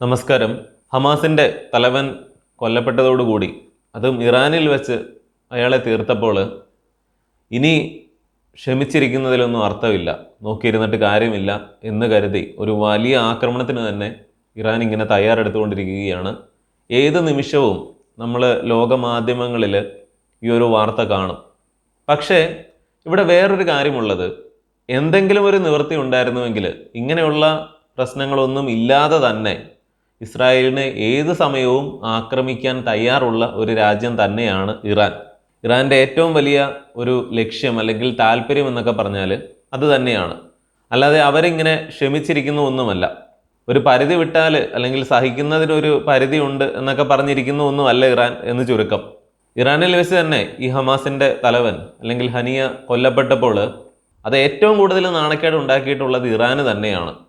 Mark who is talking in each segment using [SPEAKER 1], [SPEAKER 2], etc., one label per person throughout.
[SPEAKER 1] നമസ്കാരം. ഹമാസിന്റെ തലവൻ കൊല്ലപ്പെട്ടതോടുകൂടി അതും ഇറാനിൽ വെച്ച് അയാളെ തീർത്തപ്പോൾ ഇനി ക്ഷമിച്ചിരിക്കുന്നതിലൊന്നും അർത്ഥമില്ല. നോക്കിയിരുന്നിട്ട് കാര്യമില്ല എന്ന് കരുതി ഒരു വലിയ ആക്രമണത്തിന് തന്നെ ഇറാൻ ഇങ്ങനെ തയ്യാറെടുത്തുകൊണ്ടിരിക്കുകയാണ്. ഏത് നിമിഷവും നമ്മൾ ലോകമാധ്യമങ്ങളിൽ ഈ ഒരു വാർത്ത കാണും. പക്ഷേ ഇവിടെ വേറൊരു കാര്യമുള്ളത്. എന്തെങ്കിലും ഒരു നിവൃത്തി ഉണ്ടായിരുന്നുവെങ്കിൽ ഇങ്ങനെയുള്ള പ്രശ്നങ്ങളൊന്നും ഇല്ലാതെ തന്നെ ഇസ്രായേലിനെ ഏത് സമയവും ആക്രമിക്കാൻ തയ്യാറുള്ള ഒരു രാജ്യം തന്നെയാണ് ഇറാൻ. ഇറാന്റെ ഏറ്റവും വലിയ ഒരു ലക്ഷ്യം അല്ലെങ്കിൽ താല്പര്യം എന്നൊക്കെ പറഞ്ഞാൽ അത് തന്നെയാണ്. അല്ലാതെ അവരിങ്ങനെ ക്ഷമിച്ചിരിക്കുന്ന ഒന്നുമല്ല. ഒരു പരിധി വിട്ടാൽ അല്ലെങ്കിൽ സഹിക്കുന്നതിനൊരു പരിധി ഉണ്ട് എന്നൊക്കെ പറഞ്ഞിരിക്കുന്ന ഒന്നുമല്ല ഇറാൻ എന്ന് ചുരുക്കം. ഇറാനിൽ വെച്ച് തന്നെ ഈ ഹമാസിന്റെ തലവൻ അല്ലെങ്കിൽ ഹനിയ കൊല്ലപ്പെട്ടപ്പോൾ അത് ഏറ്റവും കൂടുതൽ നാണക്കേട് ഉണ്ടാക്കിയിട്ടുള്ളത് ഇറാന് തന്നെയാണ്.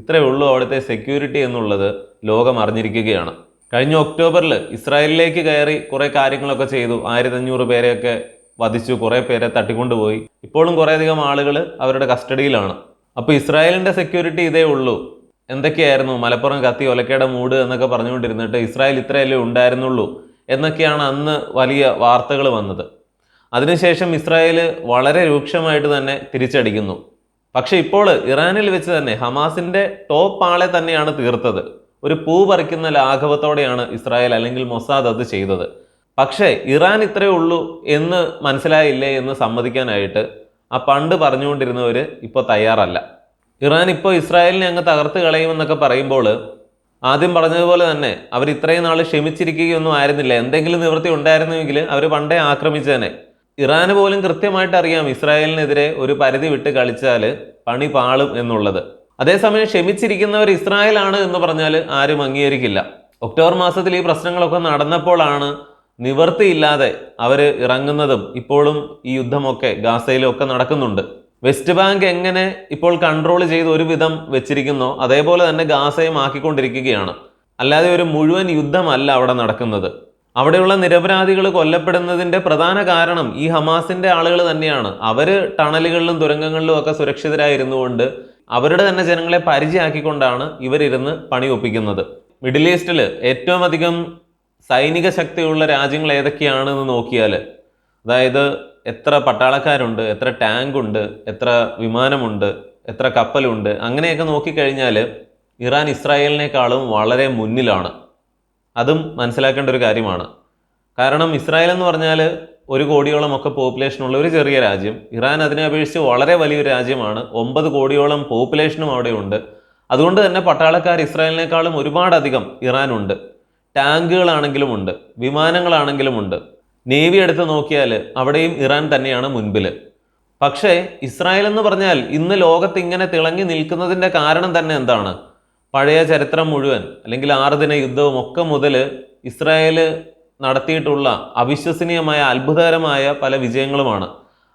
[SPEAKER 1] ഇത്രയേ ഉള്ളൂ അവിടുത്തെ സെക്യൂരിറ്റി എന്നുള്ളത് ലോകം അറിഞ്ഞിരിക്കുകയാണ്. കഴിഞ്ഞ ഒക്ടോബറിൽ ഇസ്രായേലിലേക്ക് കയറി കുറേ കാര്യങ്ങളൊക്കെ ചെയ്തു. ആയിരത്തഞ്ഞൂറ് പേരെയൊക്കെ വധിച്ചു. കുറേ പേരെ തട്ടിക്കൊണ്ടുപോയി. ഇപ്പോഴും കുറേയധികം ആളുകൾ അവരുടെ കസ്റ്റഡിയിലാണ്. അപ്പോൾ ഇസ്രായേലിന്റെ സെക്യൂരിറ്റി ഇതേ ഉള്ളൂ. എന്തൊക്കെയായിരുന്നു? മലപ്പുറം കത്തി ഒലക്കയുടെ മൂട് എന്നൊക്കെ പറഞ്ഞുകൊണ്ടിരുന്നിട്ട് ഇസ്രായേൽ ഇത്രയല്ലേ ഉണ്ടായിരുന്നുള്ളൂ എന്നൊക്കെയാണ് അന്ന് വലിയ വാർത്തകൾ വന്നത്. അതിനുശേഷം ഇസ്രായേൽ വളരെ രൂക്ഷമായിട്ട് തന്നെ തിരിച്ചടിക്കുന്നു. പക്ഷെ ഇപ്പോൾ ഇറാനിൽ വെച്ച് തന്നെ ഹമാസിന്റെ ടോപ്പ് ആളെ തന്നെയാണ് തീർത്തത്. ഒരു പൂ പറിക്കുന്ന ലാഘവത്തോടെയാണ് ഇസ്രായേൽ അല്ലെങ്കിൽ മൊസാദ് അത് ചെയ്തത്. പക്ഷേ ഇറാൻ ഇത്രയേ ഉള്ളൂ എന്ന് മനസ്സിലായില്ലേ എന്ന് സമ്മതിക്കാനായിട്ട് ആ പണ്ട് പറഞ്ഞുകൊണ്ടിരുന്നവർ ഇപ്പോൾ തയ്യാറല്ല. ഇറാൻ ഇപ്പോൾ ഇസ്രായേലിനെ അങ്ങ് തകർത്ത് കളയുമെന്നൊക്കെ പറയുമ്പോൾ ആദ്യം പറഞ്ഞതുപോലെ തന്നെ അവർ ഇത്രയും നാൾ ക്ഷമിച്ചിരിക്കുകയൊന്നും ആയിരുന്നില്ല. എന്തെങ്കിലും നിവൃത്തി ഉണ്ടായിരുന്നുവെങ്കിൽ അവർ പണ്ടേ ആക്രമിച്ചേനെ. ഇറാന് പോലും കൃത്യമായിട്ട് അറിയാം ഇസ്രായേലിനെതിരെ ഒരു പരിധി വിട്ട് കളിച്ചാൽ പണി പാളും എന്നുള്ളത്. അതേസമയം ക്ഷമിച്ചിരിക്കുന്നവർ ഇസ്രായേലാണ് എന്ന് പറഞ്ഞാൽ ആരും അംഗീകരിക്കില്ല. ഒക്ടോബർ മാസത്തിൽ ഈ പ്രശ്നങ്ങളൊക്കെ നടന്നപ്പോഴാണ് നിവർത്തിയില്ലാതെ അവർ ഇറങ്ങുന്നതും ഇപ്പോഴും ഈ യുദ്ധമൊക്കെ ഗാസയിലും ഒക്കെ നടക്കുന്നുണ്ട്. വെസ്റ്റ് ബാങ്ക് എങ്ങനെ ഇപ്പോൾ കൺട്രോൾ ചെയ്ത് ഒരു വിധം വെച്ചിരിക്കുന്നോ അതേപോലെ തന്നെ ഗാസയും ആക്കിക്കൊണ്ടിരിക്കുകയാണ്. അല്ലാതെ ഒരു മുഴുവൻ യുദ്ധമല്ല അവിടെ നടക്കുന്നത്. അവിടെയുള്ള നിരപരാധികൾ കൊല്ലപ്പെടുന്നതിന്റെ പ്രധാന കാരണം ഈ ഹമാസിന്റെ ആളുകൾ തന്നെയാണ്. അവർ ടണലുകളിലും തുരങ്കങ്ങളിലും ഒക്കെ സുരക്ഷിതരായിരുന്നു കൊണ്ട് അവരുടെ തന്നെ ജനങ്ങളെ പരിചയമാക്കിക്കൊണ്ടാണ് ഇവരിരുന്ന് പണി ഒപ്പിക്കുന്നത്. മിഡിൽ ഈസ്റ്റിൽ ഏറ്റവും അധികം സൈനിക ശക്തിയുള്ള രാജ്യങ്ങൾ ഏതൊക്കെയാണെന്ന് നോക്കിയാൽ അതായത് എത്ര പട്ടാളക്കാരുണ്ട് എത്ര ടാങ്ക് ഉണ്ട് എത്ര വിമാനമുണ്ട് എത്ര കപ്പലുണ്ട് അങ്ങനെയൊക്കെ നോക്കിക്കഴിഞ്ഞാൽ ഇറാൻ ഇസ്രായേലിനേക്കാളും വളരെ മുന്നിലാണ്. അതും മനസ്സിലാക്കേണ്ട ഒരു കാര്യമാണ്. കാരണം ഇസ്രായേൽ എന്ന് പറഞ്ഞാൽ ഒരു കോടിയോളം ഒക്കെ പോപ്പുലേഷൻ ഉള്ള ഒരു ചെറിയ രാജ്യം. ഇറാൻ അതിനെ അപേക്ഷിച്ച് വളരെ വലിയൊരു രാജ്യമാണ്. ഒമ്പത് കോടിയോളം പോപ്പുലേഷനും അവിടെയുണ്ട്. അതുകൊണ്ട് തന്നെ പട്ടാളക്കാർ ഇസ്രായേലിനേക്കാളും ഒരുപാടധികം ഇറാനുണ്ട്. ടാങ്കുകളാണെങ്കിലും ഉണ്ട്. വിമാനങ്ങളാണെങ്കിലും ഉണ്ട്. നേവി എടുത്ത് നോക്കിയാൽ അവിടെയും ഇറാൻ തന്നെയാണ് മുൻപിൽ പക്ഷേ ഇസ്രായേൽ എന്ന് പറഞ്ഞാൽ ഇന്ന് ലോകത്ത് ഇങ്ങനെ തിളങ്ങി നിൽക്കുന്നതിന്റെ കാരണം തന്നെ എന്താണ്? പഴയ ചരിത്രം മുഴുവൻ അല്ലെങ്കിൽ ആറ് ദിന യുദ്ധവും ഒക്കെ മുതൽ ഇസ്രായേൽ നടത്തിയിട്ടുള്ള അവിശ്വസനീയമായ അത്ഭുതകരമായ പല വിജയങ്ങളുമാണ്.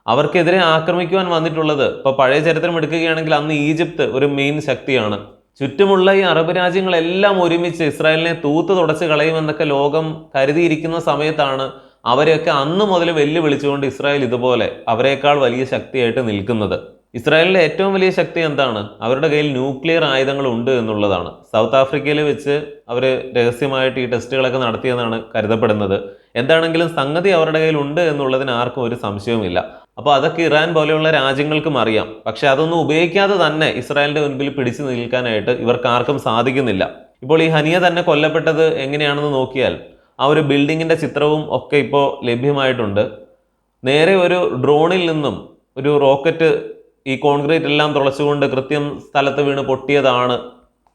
[SPEAKER 1] അവർക്കെതിരെ ആക്രമിക്കുവാൻ വന്നിട്ടുള്ളത് ഇപ്പോൾ പഴയ ചരിത്രം എടുക്കുകയാണെങ്കിൽ അന്ന് ഈജിപ്ത് ഒരു മെയിൻ ശക്തിയാണ്. ചുറ്റുമുള്ള ഈ അറബ് രാജ്യങ്ങളെല്ലാം ഒരുമിച്ച് ഇസ്രായേലിനെ തൂത്ത് തുടച്ച് കളയുമെന്നൊക്കെ ലോകം കരുതിയിരിക്കുന്ന സമയത്താണ് അവരെയൊക്കെ അന്ന് മുതൽ വെല്ലുവിളിച്ചുകൊണ്ട് ഇസ്രായേൽ ഇതുപോലെ അവരെക്കാൾ വലിയ ശക്തിയായിട്ട് നിൽക്കുന്നത്. ഇസ്രായേലിന്റെ ഏറ്റവും വലിയ ശക്തി എന്താണ്? അവരുടെ കയ്യിൽ ന്യൂക്ലിയർ ആയുധങ്ങൾ ഉണ്ട് എന്നുള്ളതാണ്. സൗത്ത് ആഫ്രിക്കയിൽ വെച്ച് അവർ രഹസ്യമായിട്ട് ഈ ടെസ്റ്റുകളൊക്കെ നടത്തിയെന്നാണ് കരുതപ്പെടുന്നത്. എന്താണെങ്കിലും സംഗതി അവരുടെ കയ്യിൽ ഉണ്ട് എന്നുള്ളതിന് ആർക്കും ഒരു സംശയവുമില്ല. അപ്പോൾ അതൊക്കെ ഇറാൻ പോലെയുള്ള രാജ്യങ്ങൾക്കും അറിയാം. പക്ഷേ അതൊന്നും ഉപയോഗിക്കാതെ തന്നെ ഇസ്രായേലിന്റെ മുൻപിൽ പിടിച്ചു നിൽക്കാനായിട്ട് ഇവർക്ക് ആർക്കും സാധിക്കുന്നില്ല. ഇപ്പോൾ ഈ ഹനിയ തന്നെ കൊല്ലപ്പെട്ടത് എങ്ങനെയാണെന്ന് നോക്കിയാൽ ആ ഒരു ബിൽഡിങ്ങിന്റെ ചിത്രവും ഒക്കെ ഇപ്പോൾ ലഭ്യമായിട്ടുണ്ട്. നേരെ ഒരു ഡ്രോണിൽ നിന്നും ഒരു റോക്കറ്റ് ഈ കോൺക്രീറ്റ് എല്ലാം തുളച്ചുകൊണ്ട് കൃത്യം സ്ഥലത്ത് വീണ് പൊട്ടിയതാണ്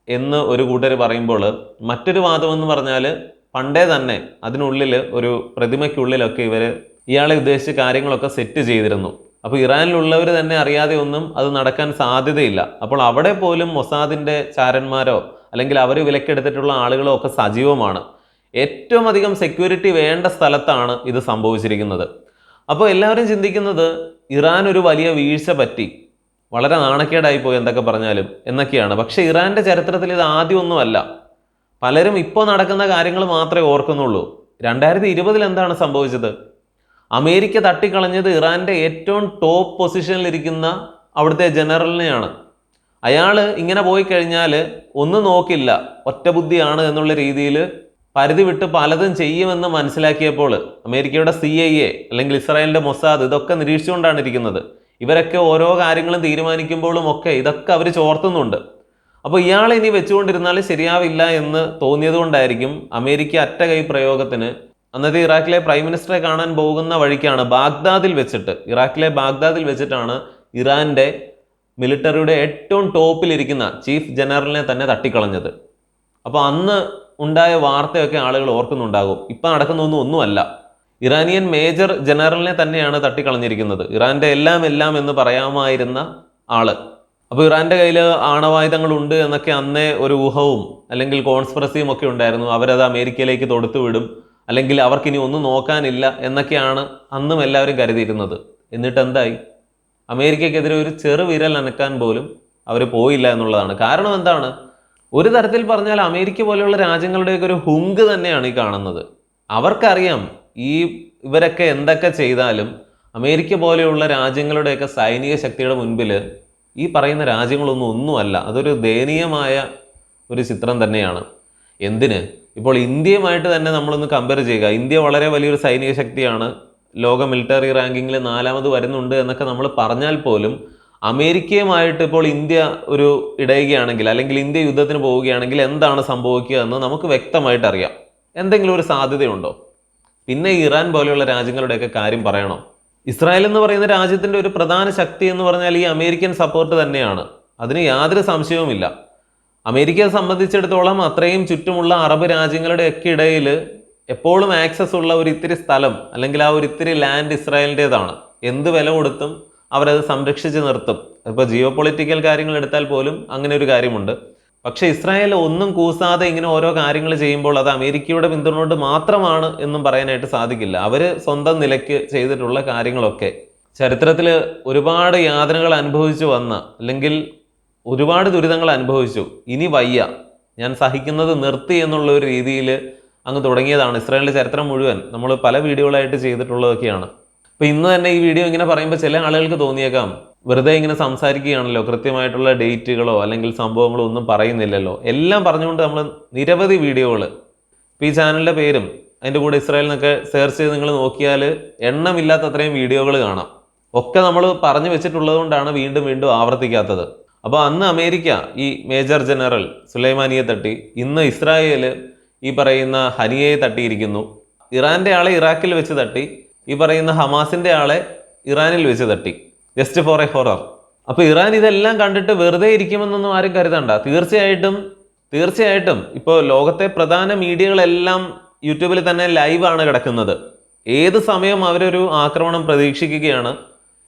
[SPEAKER 1] എന്ന് ഒരു കൂട്ടർ പറയുമ്പോൾ മറ്റൊരു വാദം എന്ന് പറഞ്ഞാൽ പണ്ടേ തന്നെ അതിനുള്ളിൽ ഒരു പ്രതിമയ്ക്കുള്ളിലൊക്കെ ഇവർ ഇയാളെ ഉദ്ദേശിച്ച് കാര്യങ്ങളൊക്കെ സെറ്റ് ചെയ്തിരുന്നു. അപ്പോൾ ഇറാനിലുള്ളവർ തന്നെ അറിയാതെ ഒന്നും അത് നടക്കാൻ സാധ്യതയില്ല. അപ്പോൾ അവിടെ പോലും മൊസാദിന്റെ ചാരന്മാരോ അല്ലെങ്കിൽ അവർ വിലക്കെടുത്തിട്ടുള്ള ആളുകളോ ഒക്കെ സജീവമാണ്. ഏറ്റവും അധികം സെക്യൂരിറ്റി വേണ്ട സ്ഥലത്താണ് ഇത് സംഭവിച്ചിരിക്കുന്നത്. അപ്പോൾ എല്ലാവരും ചിന്തിക്കുന്നത് ഇറാൻ ഒരു വലിയ വീഴ്ച പറ്റി. വളരെ നാണക്കേടായി പോയി എന്തൊക്കെ പറഞ്ഞാലും എന്നൊക്കെയാണ്. പക്ഷേ ഇറാന്റെ ചരിത്രത്തിൽ ഇത് ആദ്യമൊന്നുമല്ല. പലരും ഇപ്പോൾ നടക്കുന്ന കാര്യങ്ങൾ മാത്രമേ ഓർക്കുന്നുള്ളൂ. രണ്ടായിരത്തി ഇരുപതിൽ എന്താണ് സംഭവിച്ചത്? അമേരിക്ക തട്ടിക്കളഞ്ഞത് ഇറാന്റെ ഏറ്റവും ടോപ്പ് പൊസിഷനിൽ ഇരിക്കുന്ന അവിടുത്തെ ജനറലിനെയാണ്. അയാൾ ഇങ്ങനെ പോയി കഴിഞ്ഞാൽ ഒന്നും നോക്കില്ല. ഒറ്റബുദ്ധിയാണ് എന്നുള്ള രീതിയിൽ പരിധി വിട്ട് പലതും ചെയ്യുമെന്ന് മനസ്സിലാക്കിയപ്പോൾ അമേരിക്കയുടെ സി ഐ എ അല്ലെങ്കിൽ ഇസ്രായേലിന്റെ മൊസാദ് ഇതൊക്കെ നിരീക്ഷിച്ചുകൊണ്ടാണ് ഇരിക്കുന്നത്. ഇവരൊക്കെ ഓരോ കാര്യങ്ങളും തീരുമാനിക്കുമ്പോഴും ഒക്കെ ഇതൊക്കെ അവർ ചോർത്തുന്നുണ്ട്. അപ്പോൾ ഇയാളെ ഇനി വെച്ചുകൊണ്ടിരുന്നാൽ ശരിയാവില്ല എന്ന് തോന്നിയത് കൊണ്ടായിരിക്കും അമേരിക്ക അറ്റ കൈ പ്രയോഗത്തിന് അന്നത്തെ ഇറാഖിലെ പ്രൈം മിനിസ്റ്ററെ കാണാൻ പോകുന്ന വഴിക്കാണ് ബാഗ്ദാദിൽ വെച്ചിട്ട് ഇറാഖിലെ ബാഗ്ദാദിൽ വെച്ചിട്ടാണ് ഇറാന്റെ മിലിറ്ററിയുടെ ഏറ്റവും ടോപ്പിലിരിക്കുന്ന ചീഫ് ജനറലിനെ തന്നെ തട്ടിക്കളഞ്ഞത്. അപ്പോൾ അന്ന് ഉണ്ടായ വാർത്തയൊക്കെ ആളുകൾ ഓർക്കുന്നുണ്ടാകും. ഇപ്പം നടക്കുന്നൊന്നും ഒന്നുമല്ല. ഇറാനിയൻ മേജർ ജനറലിനെ തന്നെയാണ് തട്ടിക്കളഞ്ഞിരിക്കുന്നത്. ഇറാന്റെ എല്ലാം എല്ലാം എന്ന് പറയാമായിരുന്ന ആൾ. അപ്പോൾ ഇറാന്റെ കയ്യിൽ ആണവായുധങ്ങളുണ്ട് എന്നൊക്കെ അന്നേ ഒരു ഊഹവും അല്ലെങ്കിൽ കോൺസ്പിറസിയും ഒക്കെ ഉണ്ടായിരുന്നു. അവരത് അമേരിക്കയിലേക്ക് തൊടുത്തു വിടും. അല്ലെങ്കിൽ അവർക്കിനി ഒന്നും നോക്കാനില്ല എന്നൊക്കെയാണ് അന്നും എല്ലാവരും കരുതിയിരുന്നത്. എന്നിട്ട് എന്തായി? അമേരിക്കക്കെതിരെ ഒരു ചെറുവിരൽ അനക്കാൻ പോലും അവർ പോയില്ല എന്നുള്ളതാണ്. കാരണം എന്താണ്? ഒരു തരത്തിൽ പറഞ്ഞാൽ അമേരിക്ക പോലെയുള്ള രാജ്യങ്ങളുടെയൊക്കെ ഒരു ഹുങ്ക് തന്നെയാണ് ഈ കാണുന്നത്. അവർക്കറിയാം ഈ ഇവരൊക്കെ എന്തൊക്കെ ചെയ്താലും അമേരിക്ക പോലെയുള്ള രാജ്യങ്ങളുടെയൊക്കെ സൈനിക ശക്തിയുടെ മുൻപിൽ ഈ പറയുന്ന രാജ്യങ്ങളൊന്നും ഒന്നുമല്ല. അതൊരു ദയനീയമായ ഒരു ചിത്രം തന്നെയാണ്. എന്തിന്? ഇപ്പോൾ ഇന്ത്യയുമായിട്ട് തന്നെ നമ്മളൊന്ന് കമ്പയർ ചെയ്യുക. ഇന്ത്യ വളരെ വലിയൊരു സൈനിക ശക്തിയാണ്. ലോക മിലിറ്ററി റാങ്കിങ്ങിൽ നാലാമത് വരുന്നുണ്ട് എന്നൊക്കെ നമ്മൾ പറഞ്ഞാൽ പോലും അമേരിക്കയുമായിട്ട് ഇപ്പോൾ ഇന്ത്യ ഒരു ഇടയുകയാണെങ്കിൽ അല്ലെങ്കിൽ ഇന്ത്യ യുദ്ധത്തിന് പോവുകയാണെങ്കിൽ എന്താണ് സംഭവിക്കുക എന്ന് നമുക്ക് വ്യക്തമായിട്ട് അറിയാം. എന്തെങ്കിലും ഒരു സാധ്യതയുണ്ടോ? പിന്നെ ഇറാൻ പോലെയുള്ള രാജ്യങ്ങളുടെയൊക്കെ കാര്യം പറയണോ? ഇസ്രായേൽ എന്ന് പറയുന്ന രാജ്യത്തിന്റെ ഒരു പ്രധാന ശക്തി എന്ന് പറഞ്ഞാൽ ഈ അമേരിക്കൻ സപ്പോർട്ട് തന്നെയാണ്. അതിന് യാതൊരു സംശയവുമില്ല. അമേരിക്കയെ സംബന്ധിച്ചിടത്തോളം അത്രയും ചുറ്റുമുള്ള അറബ് രാജ്യങ്ങളുടെയൊക്കെ ഇടയിൽ എപ്പോഴും ആക്സസ് ഉള്ള ഒരു ഇത്തിരി സ്ഥലം അല്ലെങ്കിൽ ആ ഒരു ഇത്തിരി ലാൻഡ് ഇസ്രായേലിന്റെതാണ്. എന്ത് വില കൊടുത്തും അവരത് സംരക്ഷിച്ച് നിർത്തും. ഇപ്പോൾ ജിയോ പൊളിറ്റിക്കൽ കാര്യങ്ങൾ എടുത്താൽ പോലും അങ്ങനെ ഒരു കാര്യമുണ്ട്. പക്ഷെ ഇസ്രായേൽ ഒന്നും കൂസാതെ ഇങ്ങനെ ഓരോ കാര്യങ്ങൾ ചെയ്യുമ്പോൾ അത് അമേരിക്കയുടെ പിന്തുണ കൊണ്ട് മാത്രമാണ് എന്നും പറയാനായിട്ട് സാധിക്കില്ല. അവർ സ്വന്തം നിലയ്ക്ക് ചെയ്തിട്ടുള്ള കാര്യങ്ങളൊക്കെ ചരിത്രത്തിൽ ഒരുപാട് യാതനകൾ അനുഭവിച്ചു വന്ന അല്ലെങ്കിൽ ഒരുപാട് ദുരിതങ്ങൾ അനുഭവിച്ചു. ഇനി വയ്യ. ഞാൻ സഹിക്കുന്നത് നിർത്തി എന്നുള്ള ഒരു രീതിയിൽ അങ്ങ് തുടങ്ങിയതാണ് ഇസ്രായേലിന്റെ ചരിത്രം മുഴുവൻ. നമ്മൾ പല വീഡിയോകളായിട്ട് ചെയ്തിട്ടുള്ളതൊക്കെയാണ്. അപ്പൊ ഇന്ന് തന്നെ ഈ വീഡിയോ ഇങ്ങനെ പറയുമ്പോൾ ചില ആളുകൾക്ക് തോന്നിയേക്കാം. വെറുതെ ഇങ്ങനെ സംസാരിക്കുകയാണല്ലോ. കൃത്യമായിട്ടുള്ള ഡേറ്റുകളോ അല്ലെങ്കിൽ സംഭവങ്ങളോ ഒന്നും പറയുന്നില്ലല്ലോ. എല്ലാം പറഞ്ഞുകൊണ്ട് നമ്മൾ നിരവധി വീഡിയോകൾ ഇപ്പം ഈ ചാനലിന്റെ പേരും അതിന്റെ കൂടെ ഇസ്രായേൽ എന്നൊക്കെ സെർച്ച് ചെയ്ത് നിങ്ങൾ നോക്കിയാൽ എണ്ണമില്ലാത്ത അത്രയും വീഡിയോകൾ കാണാം. ഒക്കെ നമ്മൾ പറഞ്ഞു വെച്ചിട്ടുള്ളത് കൊണ്ടാണ് വീണ്ടും വീണ്ടും ആവർത്തിക്കാത്തത്. അപ്പോൾ അന്ന് അമേരിക്ക ഈ മേജർ ജനറൽ സുലൈമാനിയെ തട്ടി ഇന്ന് ഇസ്രായേൽ ഈ പറയുന്ന ഹനിയയെ തട്ടിയിരിക്കുന്നു. ഇറാന്റെ ആളെ ഇറാഖിൽ വെച്ച് തട്ടി ഈ പറയുന്ന ഹമാസിന്റെ ആളെ ഇറാനിൽ വെച്ച് തട്ടി. ജസ്റ്റ് ഫോർ എ ഹൊറർ അപ്പോൾ ഇറാൻ ഇതെല്ലാം കണ്ടിട്ട് വെറുതെ ഇരിക്കുമെന്നൊന്നും ആരും കരുതണ്ട. തീർച്ചയായിട്ടും തീർച്ചയായിട്ടും ഇപ്പോൾ ലോകത്തെ പ്രധാന മീഡിയകളെല്ലാം യൂട്യൂബിൽ തന്നെ ലൈവാണ് കിടക്കുന്നത്. ഏത് സമയം അവരൊരു ആക്രമണം പ്രതീക്ഷിക്കുകയാണ്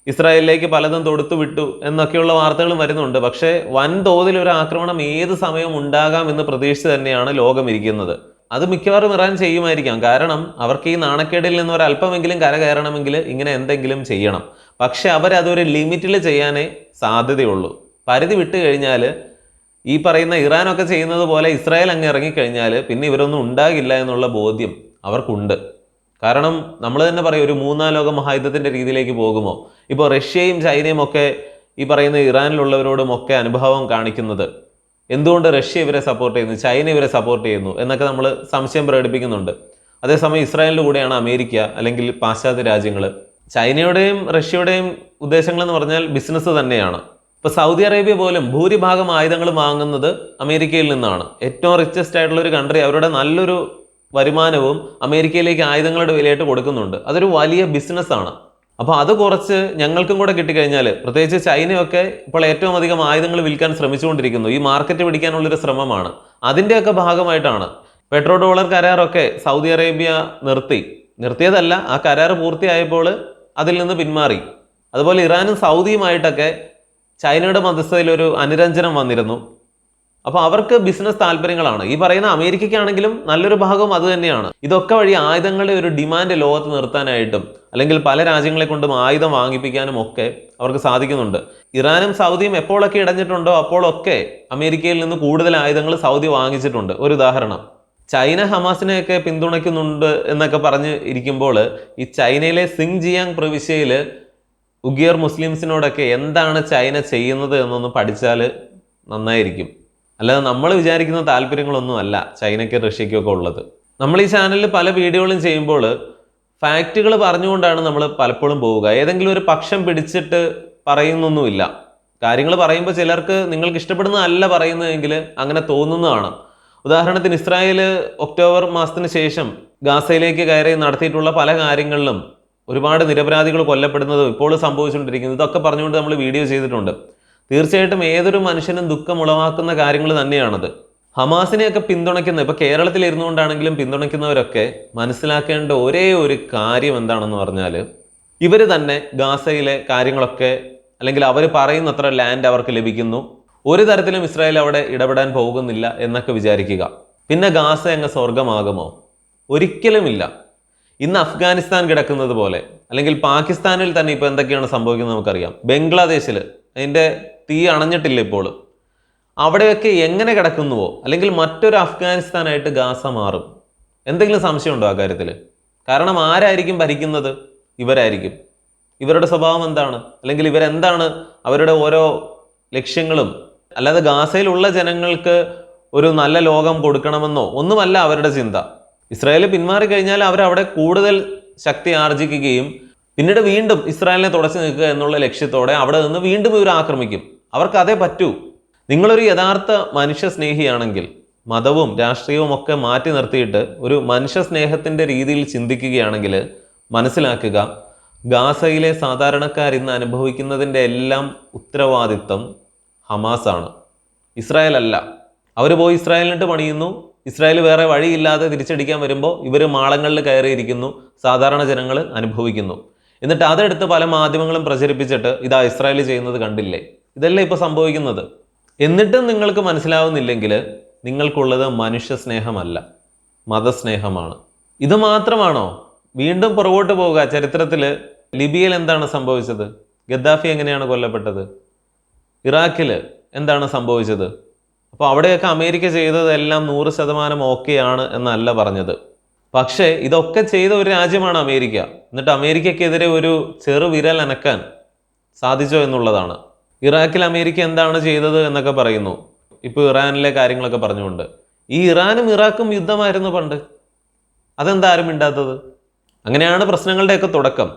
[SPEAKER 1] ഇസ്രായേലിലേക്ക് പലതും തൊടുത്തു വിട്ടു എന്നൊക്കെയുള്ള വാർത്തകളും വരുന്നുണ്ട്. പക്ഷേ വൻതോതിൽ ഒരു ആക്രമണം ഏത് സമയം ഉണ്ടാകാം എന്ന് പ്രതീക്ഷിച്ച് തന്നെയാണ് ലോകം ഇരിക്കുന്നത്. അത് മിക്കവാറും ഇറാൻ ചെയ്യുമായിരിക്കാം. കാരണം അവർക്ക് ഈ നാണക്കേടിൽ നിന്ന് ഒരു അല്പമെങ്കിലും കരകയറണമെങ്കിൽ ഇങ്ങനെ എന്തെങ്കിലും ചെയ്യണം. പക്ഷെ അവരതൊരു ലിമിറ്റിൽ ചെയ്യാനേ സാധ്യതയുള്ളൂ. പരിധി വിട്ട് കഴിഞ്ഞാൽ ഈ പറയുന്ന ഇറാനൊക്കെ ചെയ്യുന്നത് പോലെ ഇസ്രായേൽ അങ്ങ് ഇറങ്ങിക്കഴിഞ്ഞാൽ പിന്നെ ഇവരൊന്നും ഉണ്ടാകില്ല എന്നുള്ള ബോധ്യം അവർക്കുണ്ട്. കാരണം നമ്മൾ തന്നെ പറയും ഒരു മൂന്നാം ലോക മഹായുദ്ധത്തിന്റെ രീതിയിലേക്ക് പോകുമോ? ഇപ്പോൾ റഷ്യയും ചൈനയും ഒക്കെ ഈ പറയുന്ന ഇറാനിലുള്ളവരോടും ഒക്കെ അനുഭവം കാണിക്കുന്നത്. എന്തുകൊണ്ട് റഷ്യ ഇവരെ സപ്പോർട്ട് ചെയ്യുന്നു? ചൈന ഇവരെ സപ്പോർട്ട് ചെയ്യുന്നു? എന്നൊക്കെ നമ്മൾ സംശയം പ്രകടിപ്പിക്കുന്നുണ്ട്. അതേസമയം ഇസ്രായേലിന്റെ കൂടെയാണ് അമേരിക്ക അല്ലെങ്കിൽ പാശ്ചാത്യ രാജ്യങ്ങൾ ചൈനയുടെയും റഷ്യയുടെയും ഉദ്ദേശങ്ങൾ എന്ന് പറഞ്ഞാൽ ബിസിനസ് തന്നെയാണ്. ഇപ്പൊ സൗദി അറേബ്യ പോലും ഭൂരിഭാഗം ആയുധങ്ങൾ വാങ്ങുന്നത് അമേരിക്കയിൽ നിന്നാണ്. ഏറ്റവും റിച്ചസ്റ്റ് ആയിട്ടുള്ള ഒരു കൺട്രി അവരുടെ നല്ലൊരു വരുമാനവും അമേരിക്കയിലേക്ക് ആയുധങ്ങളുടെ വിലയായിട്ട് കൊടുക്കുന്നുണ്ട്. അതൊരു വലിയ ബിസിനസ്സാണ് അപ്പോൾ അത് കുറച്ച് ഞങ്ങൾക്കും കൂടെ കിട്ടിക്കഴിഞ്ഞാൽ പ്രത്യേകിച്ച് ചൈനയൊക്കെ ഇപ്പോൾ ഏറ്റവും അധികം ആയുധങ്ങൾ വിൽക്കാൻ ശ്രമിച്ചുകൊണ്ടിരിക്കുന്നു. ഈ മാർക്കറ്റ് പിടിക്കാനുള്ളൊരു ശ്രമമാണ്. അതിന്റെയൊക്കെ ഭാഗമായിട്ടാണ് പെട്രോ ഡോളർ കരാറൊക്കെ സൗദി അറേബ്യ നിർത്തി. നിർത്തിയതല്ല ആ കരാർ പൂർത്തിയായപ്പോൾ അതിൽ നിന്ന് പിന്മാറി. അതുപോലെ ഇറാനും സൗദിയുമായിട്ടൊക്കെ ചൈനയുടെ മധ്യസ്ഥതയിൽ ഒരു അനുരഞ്ജനം വന്നിരുന്നു. അപ്പോൾ അവർക്ക് ബിസിനസ് താല്പര്യങ്ങളാണ്. ഈ പറയുന്ന അമേരിക്കയ്ക്കാണെങ്കിലും നല്ലൊരു ഭാഗം അതുതന്നെയാണ് ഇതൊക്കെ വഴി ആയുധങ്ങളുടെ ഒരു ഡിമാൻഡ് ലോകത്ത് നിർത്താനായിട്ടും അല്ലെങ്കിൽ പല രാജ്യങ്ങളെ കൊണ്ടും ആയുധം വാങ്ങിപ്പിക്കാനും ഒക്കെ അവർക്ക് സാധിക്കുന്നുണ്ട്. ഇറാനും സൗദിയും എപ്പോഴൊക്കെ ഇടഞ്ഞിട്ടുണ്ടോ അപ്പോഴൊക്കെ അമേരിക്കയിൽ നിന്ന് കൂടുതൽ ആയുധങ്ങൾ സൗദി വാങ്ങിച്ചിട്ടുണ്ട്. ഒരു ഉദാഹരണം. ചൈന ഹമാസിനെയൊക്കെ പിന്തുണയ്ക്കുന്നുണ്ട് എന്നൊക്കെ പറഞ്ഞ് ഇരിക്കുമ്പോൾ ഈ ചൈനയിലെ സിങ് ജിയാങ് പ്രവിശ്യയിൽ ഉഗിയർ മുസ്ലിംസിനോടൊക്കെ എന്താണ് ചൈന ചെയ്യുന്നത് എന്നൊന്ന് പഠിച്ചാൽ നന്നായിരിക്കും. അല്ലാതെ നമ്മൾ വിചാരിക്കുന്ന താല്പര്യങ്ങളൊന്നും അല്ല ചൈനയ്ക്കും റഷ്യയ്ക്കും ഒക്കെ ഉള്ളത്. നമ്മൾ ഈ ചാനലിൽ പല വീഡിയോകളും ചെയ്യുമ്പോൾ ഫാക്റ്റുകൾ പറഞ്ഞുകൊണ്ടാണ് നമ്മൾ പലപ്പോഴും പോവുക. ഏതെങ്കിലും ഒരു പക്ഷം പിടിച്ചിട്ട് പറയുന്നൊന്നുമില്ല. കാര്യങ്ങൾ പറയുമ്പോൾ ചിലർക്ക് നിങ്ങൾക്ക് ഇഷ്ടപ്പെടുന്നതല്ല പറയുന്നതെങ്കിൽ അങ്ങനെ തോന്നുന്നതാണ്. ഉദാഹരണത്തിന് ഇസ്രായേൽ ഒക്ടോബർ മാസത്തിന് ശേഷം ഗാസയിലേക്ക് കയറി നടത്തിയിട്ടുള്ള പല കാര്യങ്ങളിലും ഒരുപാട് നിരപരാധികൾ കൊല്ലപ്പെടുന്നതും ഇപ്പോൾ സംഭവിച്ചുകൊണ്ടിരിക്കുന്നത് ഇതൊക്കെ പറഞ്ഞുകൊണ്ട് നമ്മൾ വീഡിയോ ചെയ്തിട്ടുണ്ട്. തീർച്ചയായിട്ടും ഏതൊരു മനുഷ്യനും ദുഃഖം ഉളവാക്കുന്ന കാര്യങ്ങൾ തന്നെയാണത്. ഹമാസിനെയൊക്കെ പിന്തുണയ്ക്കുന്ന ഇപ്പൊ കേരളത്തിൽ ഇരുന്നുകൊണ്ടാണെങ്കിലും പിന്തുണയ്ക്കുന്നവരൊക്കെ മനസ്സിലാക്കേണ്ട ഒരേ ഒരു കാര്യം എന്താണെന്ന് പറഞ്ഞാൽ ഇവർ തന്നെ ഗാസയിലെ കാര്യങ്ങളൊക്കെ അല്ലെങ്കിൽ അവർ പറയുന്നത്ര ലാൻഡ് അവർക്ക് ലഭിക്കുന്നു. ഒരു തരത്തിലും ഇസ്രായേൽ അവിടെ ഇടപെടാൻ പോകുന്നില്ല എന്നൊക്കെ വിചാരിക്കുക. പിന്നെ ഗാസ അങ്ങ് സ്വർഗമാകുമോ ഒരിക്കലുമില്ല. ഇന്ന് അഫ്ഗാനിസ്ഥാൻ കിടക്കുന്നത് പോലെ അല്ലെങ്കിൽ പാകിസ്ഥാനിൽ തന്നെ ഇപ്പോൾ എന്തൊക്കെയാണ് സംഭവിക്കുന്നത് നമുക്കറിയാം. ബംഗ്ലാദേശിൽ അതിന്റെ തീ അണഞ്ഞിട്ടില്ല ഇപ്പോൾ അവിടെയൊക്കെ എങ്ങനെ കിടക്കുന്നുവോ? അല്ലെങ്കിൽ മറ്റൊരു അഫ്ഗാനിസ്ഥാനായിട്ട് ഗാസ മാറും. എന്തെങ്കിലും സംശയമുണ്ടോ ആ കാര്യത്തിൽ? കാരണം ആരായിരിക്കും ഭരിക്കുന്നത്? ഇവരായിരിക്കും. ഇവരുടെ സ്വഭാവം എന്താണ്? അല്ലെങ്കിൽ ഇവരെന്താണ് അവരുടെ ഓരോ ലക്ഷ്യങ്ങളും? അല്ലാതെ ഗാസയിലുള്ള ജനങ്ങൾക്ക് ഒരു നല്ല ലോകം കൊടുക്കണമെന്നോ ഒന്നുമല്ല അവരുടെ ചിന്ത. ഇസ്രായേൽ പിന്മാറി കഴിഞ്ഞാൽ അവർ അവിടെ കൂടുതൽ ശക്തി ആർജിക്കുകയും പിന്നീട് വീണ്ടും ഇസ്രായേലിനെ തുടച്ചു നിൽക്കുക എന്നുള്ള ലക്ഷ്യത്തോടെ അവിടെ നിന്ന് വീണ്ടും ഇവർ ആക്രമിക്കും. അവർക്ക് അതേ പറ്റൂ. നിങ്ങളൊരു യഥാർത്ഥ മനുഷ്യ സ്നേഹിയാണെങ്കിൽ മതവും രാഷ്ട്രീയവും ഒക്കെ മാറ്റി നിർത്തിയിട്ട് ഒരു മനുഷ്യ സ്നേഹത്തിന്റെ രീതിയിൽ ചിന്തിക്കുകയാണെങ്കിൽ മനസ്സിലാക്കുക ഗാസയിലെ സാധാരണക്കാർ ഇന്ന് അനുഭവിക്കുന്നതിന്റെ എല്ലാം ഉത്തരവാദിത്തം ഹമാസാണ്. ഇസ്രായേൽ അല്ല. അവർ പോയി ഇസ്രായേലിനിട്ട് പണിയുന്നു. ഇസ്രായേൽ വേറെ വഴിയില്ലാതെ തിരിച്ചടിക്കാൻ വരുമ്പോൾ ഇവർ മാളങ്ങളിൽ കയറിയിരിക്കുന്നു സാധാരണ ജനങ്ങൾ അനുഭവിക്കുന്നു. എന്നിട്ട് അതെടുത്ത് പല മാധ്യമങ്ങളും പ്രചരിപ്പിച്ചിട്ട് ഇതാ ഇസ്രായേൽ ചെയ്യുന്നത് കണ്ടില്ലേ? ഇതല്ലേ ഇപ്പോൾ സംഭവിക്കുന്നത്? എന്നിട്ടും നിങ്ങൾക്ക് മനസ്സിലാവുന്നില്ലെങ്കിൽ നിങ്ങൾക്കുള്ളത് മനുഷ്യ സ്നേഹമല്ല മതസ്നേഹമാണ്. ഇത് മാത്രമാണോ? വീണ്ടും പുറകോട്ട് പോവുക. ചരിത്രത്തിൽ ലിബിയയിൽ എന്താണ് സംഭവിച്ചത്? ഗദ്ദാഫി എങ്ങനെയാണ് കൊല്ലപ്പെട്ടത്? ഇറാഖിൽ എന്താണ് സംഭവിച്ചത്? അപ്പോൾ അവിടെയൊക്കെ അമേരിക്ക ചെയ്തതെല്ലാം നൂറ് ശതമാനം ആണ് എന്നല്ല പറഞ്ഞത്. പക്ഷേ ഇതൊക്കെ ചെയ്ത ഒരു രാജ്യമാണ് അമേരിക്ക. എന്നിട്ട് അമേരിക്കക്കെതിരെ ഒരു ചെറുവിരൽ അനക്കാൻ സാധിച്ചോ എന്നുള്ളതാണ്. ഇറാഖിൽ അമേരിക്ക എന്താണ് ചെയ്തത് എന്നൊക്കെ പറയുന്നു. ഇപ്പോൾ ഇറാനിലെ കാര്യങ്ങളൊക്കെ പറഞ്ഞുകൊണ്ട്. ഈ ഇറാനും ഇറാഖും യുദ്ധമായിരുന്നു പണ്ട്. അതെന്താ ആരും മിണ്ടാത്തത്? അങ്ങനെയാണ് പ്രശ്നങ്ങളുടെയൊക്കെ തുടക്കം.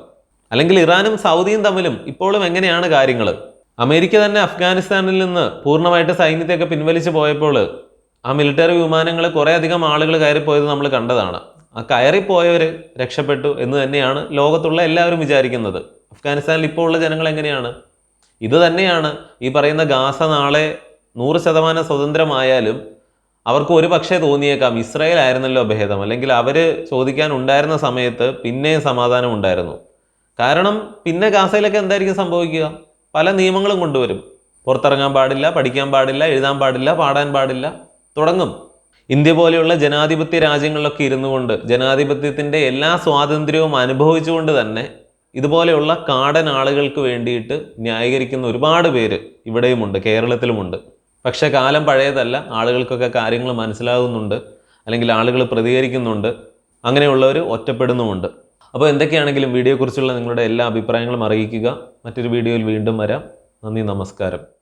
[SPEAKER 1] അല്ലെങ്കിൽ ഇറാനും സൗദിയും തമ്മിലും ഇപ്പോഴും എങ്ങനെയാണ് കാര്യങ്ങൾ അമേരിക്ക തന്നെ അഫ്ഗാനിസ്ഥാനിൽ നിന്ന് പൂർണമായിട്ട് സൈന്യത്തെയൊക്കെ പിൻവലിച്ച് പോയപ്പോൾ ആ മിലിറ്ററി വിമാനങ്ങൾ കുറേ അധികം ആളുകൾ കയറിപ്പോയത് നമ്മൾ കണ്ടതാണ്. ആ കയറിപ്പോയവർ രക്ഷപ്പെട്ടു എന്ന് തന്നെയാണ് ലോകത്തുള്ള എല്ലാവരും വിചാരിക്കുന്നത്. അഫ്ഗാനിസ്ഥാനിൽ ഇപ്പോൾ ഉള്ള ജനങ്ങൾ എങ്ങനെയാണ്? ഇത് തന്നെയാണ് ഈ പറയുന്ന ഗാസ നാളെ നൂറ് ശതമാനം സ്വതന്ത്രമായാലും അവർക്ക് ഒരു പക്ഷേ തോന്നിയേക്കാം ഇസ്രായേൽ ആയിരുന്നല്ലോ ഭേദം. അല്ലെങ്കിൽ അവർ ചോദിക്കാൻ ഉണ്ടായിരുന്ന സമയത്ത് പിന്നെയും സമാധാനം ഉണ്ടായിരുന്നു. കാരണം പിന്നെ ഗാസയിലൊക്കെ എന്തായിരിക്കും സംഭവിക്കുക? പല നിയമങ്ങളും കൊണ്ടുവരും. പുറത്തിറങ്ങാൻ പാടില്ല പഠിക്കാൻ പാടില്ല എഴുതാൻ പാടില്ല പാടാൻ പാടില്ല തുടങ്ങും. ഇന്ത്യ പോലെയുള്ള ജനാധിപത്യ രാജ്യങ്ങളിലൊക്കെ ഇരുന്നു കൊണ്ട് ജനാധിപത്യത്തിന്റെ എല്ലാ സ്വാതന്ത്ര്യവും അനുഭവിച്ചുകൊണ്ട് തന്നെ ഇതുപോലെയുള്ള കാടൻ ആളുകൾക്ക് വേണ്ടിയിട്ട് ന്യായീകരിക്കുന്ന ഒരുപാട് പേര് ഇവിടെയുമുണ്ട് കേരളത്തിലുമുണ്ട്. പക്ഷേ കാലം പഴയതല്ല ആളുകൾക്കൊക്കെ കാര്യങ്ങൾ മനസ്സിലാകുന്നുണ്ട് അല്ലെങ്കിൽ ആളുകൾ പ്രതികരിക്കുന്നുണ്ട് അങ്ങനെയുള്ളവർ ഒറ്റപ്പെടുന്നുമുണ്ട്. അപ്പോൾ എന്തൊക്കെയാണെങ്കിലും വീഡിയോയെക്കുറിച്ചുള്ള നിങ്ങളുടെ എല്ലാ അഭിപ്രായങ്ങളും അറിയിക്കുക. മറ്റൊരു വീഡിയോയിൽ വീണ്ടും വരാം. നന്ദി നമസ്കാരം.